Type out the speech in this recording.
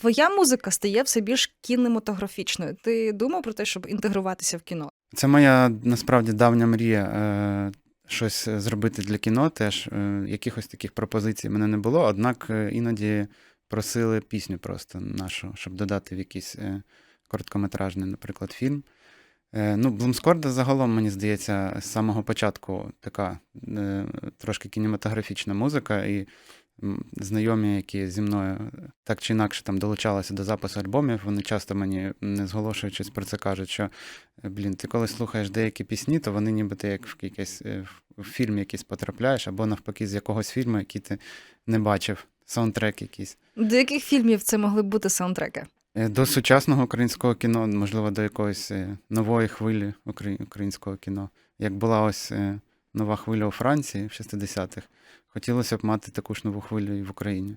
Твоя музика стає все більш кінематографічною. Ти думав про те, щоб інтегруватися в кіно? Це моя насправді давня мрія е, щось зробити для кіно. Теж е, якихось таких пропозицій мене не було, однак е, іноді просили пісню просто нашу, щоб додати в якийсь е, короткометражний, наприклад, фільм. Е, ну, Блумскорда загалом, мені здається, з самого початку така е, трошки кінематографічна музика, і знайомі, які зі мною так чи інакше там долучалися до запису альбомів, вони часто мені, не зголошуючись про це, кажуть, що Е, Блін, ти коли слухаєш деякі пісні, то вони ніби ти як в якийсь е, в фільм якийсь потрапляєш, або навпаки з якогось фільму, який ти не бачив, саундтрек якийсь. До яких фільмів це могли б бути саундтреки? Е, До сучасного українського кіно, можливо, до якоїсь нової хвилі українського кіно. Як була ось нова хвиля у Франції в 60-х, хотілося б мати таку ж нову хвилю і в Україні.